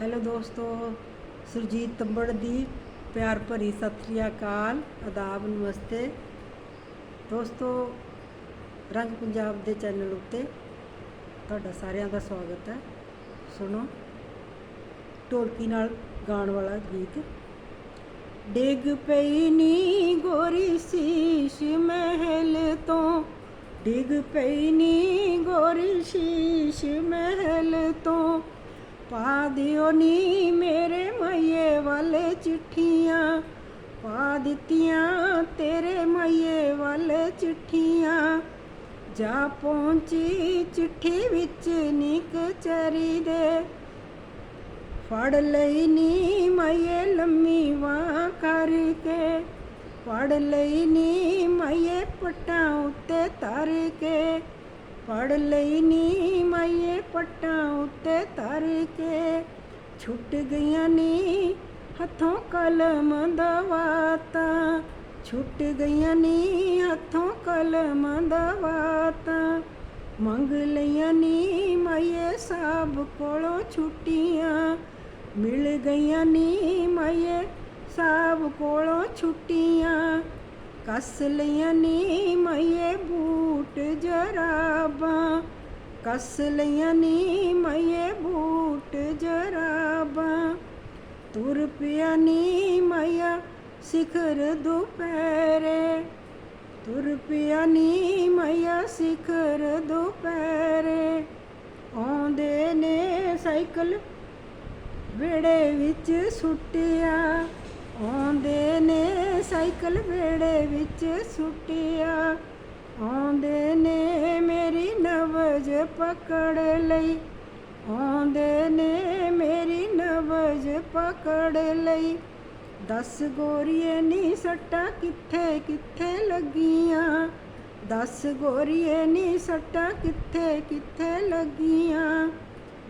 Hello ਦੋਸਤੋ, ਸੁਰਜੀਤ ਤੰਬੜ ਦੀ ਪਿਆਰ ਭਰੀ ਸਤਿ ਸ੍ਰੀ ਅਕਾਲ, ਆਦਾਬ, ਨਮਸਤੇ। ਦੋਸਤੋ, ਰੰਗ ਪੰਜਾਬ ਦੇ ਚੈਨਲ ਉੱਤੇ ਤੁਹਾਡਾ ਸਾਰਿਆਂ ਦਾ ਸਵਾਗਤ ਹੈ। ਸੁਣੋ, ਢੋਲਕੀ ਨਾਲ ਗਾਉਣ ਵਾਲਾ ਗੀਤ। ਡਿੱਗ ਪਈ ਨੀ ਗੋਰੀ ਸੀਸ਼ ਮਹਿਲ ਤੋਂ। ਡਿੱਗ ਪਈ ਨੀ ਗੋਰੀ ਸ਼ੀਸ਼ ਮਹਿਲ ਤੋਂ। ਪਾ ਦਿਓ ਨੀ ਮੇਰੇ ਮਈਏ ਵਾਲੇ ਚਿੱਠੀਆਂ, ਪਾ ਦਿੱਤੀਆਂ ਤੇਰੇ ਮਈਏ ਵਾਲੇ ਚਿੱਠੀਆਂ। ਜਾ ਪਹੁੰਚੀ ਚਿੱਠੀ ਵਿੱਚ ਨਿਕ ਚਰੀ ਦੇ, ਫੜ ਲਈ ਨੀ ਮਈਏ ਲੰਮੀ ਵਾਹ ਕਰਕੇ। ਫੜ ਲਈ ਨੀ ਮਈਏ ਪੱਟਾਂ ਉੱਤੇ ਧਰ ਕੇ ਫੜ ਲਈ ਨੀ ਮਈਏ ਪੱਟਾਂ ਉੱਤੇ ਧਰ ਕੇ। ਛੁੱਟ ਗਈਆਂ ਨੀ ਹੱਥੋਂ ਕਲਮ ਦਵਾਤਾਂ ਛੁੱਟ ਗਈਆਂ ਨੀ ਹੱਥੋਂ ਕਲਮ ਦਵਾਤਾਂ ਮੰਗ ਲਈਆਂ ਨੀ ਮਾਏ ਸਭ ਕੋਲੋਂ ਛੁੱਟੀਆਂ। ਮਿਲ ਗਈਆਂ ਨੀ ਮਾਏ ਸਭ ਕੋਲੋਂ ਛੁੱਟੀਆਂ। ਕੱਸ ਲਈਆਂ ਨੀ ਮਾਏ ਬੂਟ ਜਰਾਬਾਂ ਕੱਸ ਲਈਆਂ ਨੀ ਮਾਏ ਬੂਟ ਜਰਾਬਾਂ ਤੁਰ ਪਿਆ ਨੀ ਮਾਇਆ ਸਿਖਰ ਦੁਪਹਿਰੇ। ਤੁਰ ਪਿਆ ਨੀ ਮਾਇਆ ਸਿਖਰ ਦੁਪਹਿਰੇ। ਆਉਂਦੇ ਨੇ ਸਾਈਕਲ ਵੇੜੇ ਵਿੱਚ ਸੁੱਟਿਆ। ਆਉਂਦੇ ਸਾਈਕਲ ਵੇੜੇ ਵਿੱਚ ਸੁੱਟਿਆ। ਆਉਂਦੇ ਨੇ ਮੇਰੀ ਨਵਜ ਪਕੜ ਲਈ। ਆਉਂਦੇ ਨੇ ਮੇਰੀ ਨਵਜ ਪਕੜ ਲਈ। ਦਸ ਗੋਰੀਏ, ਨੀ ਸੱਟਾਂ ਕਿੱਥੇ ਕਿੱਥੇ ਲੱਗੀਆਂ? ਦਸ ਗੋਰੀਏ, ਨੀ ਸੱਟਾਂ ਕਿੱਥੇ ਕਿੱਥੇ ਲੱਗੀਆਂ?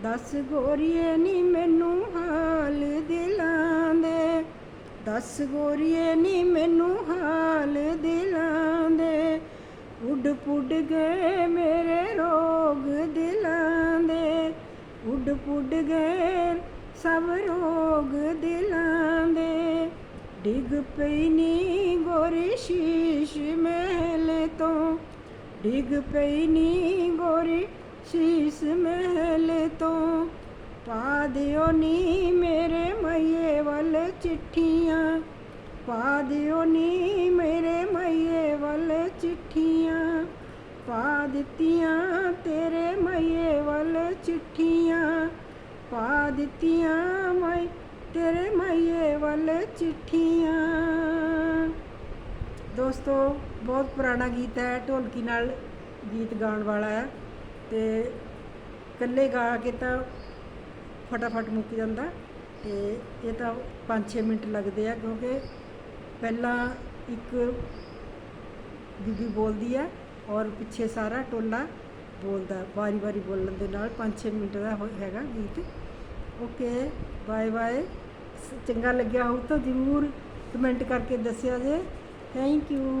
ਦਸ ਗੋਰੀਏ, ਨੀ ਮੈਨੂੰ ਹਾਰ ਦਸ ਗੋਰੀਏ ਨੀ ਮੈਨੂੰ ਹਾਲ ਦਿਲਾਂ ਦੇ। ਉੱਡ ਪੁੱਡ ਗਏ ਮੇਰੇ ਰੋਗ ਦਿਲਾਂ ਦੇ। ਉੱਡ ਪੁੱਡ ਗਏ ਸਭ ਰੋਗ ਦਿਲਾਂ ਦੇ। ਡਿੱਗ ਪਈ ਨੀ ਗੋਰੀ ਸ਼ੀਸ਼ ਮਹਿਲ ਤੋਂ। ਡਿੱਗ ਪਈ ਨੀ ਗੋਰੀ ਸ਼ੀਸ਼ ਮਹਿਲ ਤੋਂ। ਪਾ ਦਿਓ ਨੀ ਮੇਰੇ ਮਈਏ ਵੱਲ ਚਿੱਠੀਆਂ। ਪਾ ਦਿਓ ਨੀ ਮੇਰੇ ਮਈਏ ਵੱਲ ਚਿੱਠੀਆਂ। ਪਾ ਦਿੱਤੀਆਂ ਤੇਰੇ ਮਈਏ ਵੱਲ ਚਿੱਠੀਆਂ। ਪਾ ਦਿੱਤੀਆਂ ਮੈਂ ਤੇਰੇ ਮਈਏ ਵੱਲ ਚਿੱਠੀਆਂ। ਦੋਸਤੋ, ਬਹੁਤ ਪੁਰਾਣਾ ਗੀਤ ਹੈ, ਢੋਲਕੀ ਨਾਲ ਗੀਤ ਗਾਉਣ ਵਾਲਾ ਹੈ। ਤੇ ਇਕੱਲੇ ਗਾ ਕੇ ਤਾਂ ਫਟਾਫਟ ਮੁੱਕ ਜਾਂਦਾ। ਤੇ ਇਹ ਤਾਂ 5-6 ਮਿੰਟ ਲੱਗਦੇ ਆ ਕਿਉਂਕਿ ਪਹਿਲਾਂ ਇੱਕ ਬੀਬੀ ਬੋਲਦੀ ਹੈ ਔਰ ਪਿੱਛੇ ਸਾਰਾ ਟੋਲਾ ਬੋਲਦਾ, ਵਾਰੀ ਵਾਰੀ ਬੋਲਣ ਦੇ ਨਾਲ 5-6 ਮਿੰਟ ਦਾ ਹੋ- ਹੈਗਾ ਗੀਤ। Okay, bye bye. ਚੰਗਾ ਲੱਗਿਆ ਹੋਊ ਤਾਂ ਜ਼ਰੂਰ ਕਮੈਂਟ ਕਰਕੇ ਦੱਸਿਆ ਜੇ। Thank you.